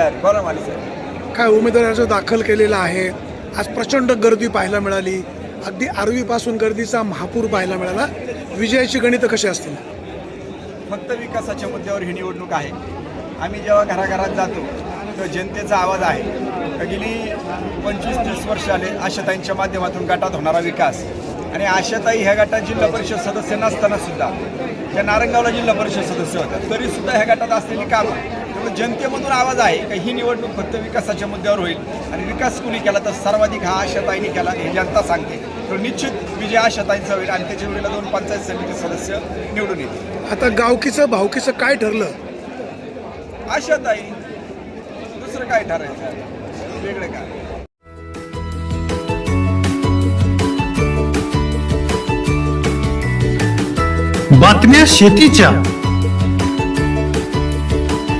आहे. बोला माली साहेब काय उमेदवार अर्ज दाखल केलेला आहे. आज प्रचंड गर्दी पाहायला मिळाली. अगदी आरवीपासून गर्दीचा महापूर पाहायला मिळाला. विजयाची गणितं कशी असतील? फक्त विकासाच्या मुद्द्यावर ही निवडणूक आहे. आम्ही जेव्हा घराघरात जातो तर जनतेचा आवाज आहे. का गेली पंचवीस तीस वर्ष आले आशाताईंच्या माध्यमातून गटात होणारा विकास. आणि आशाताई ह्या गटात जिल्हा परिषद सदस्य नसताना सुद्धा त्या नारंगावला जिल्हा परिषद सदस्य होत्या. तरी सुद्धा ह्या गटात असलेली कामं त्यामुळे जनतेमधून आवाज आहे का ही निवडणूक फक्त विकासाच्या मुद्द्यावर होईल? आणि विकास कुणी केला तर सर्वाधिक हा आशाताईने केला हे जनता सांगते. तर निश्चित विजय आशाताईंचा होईल आणि त्याच्या वेळेला दोन पंचायत समिती सदस्य निवडून येतील. आता गावकीचं भावकीचं काय ठरलं? आशाताई दुसरं काय ठरायचं? वेगळं काय? बातम्या शेतीच्या.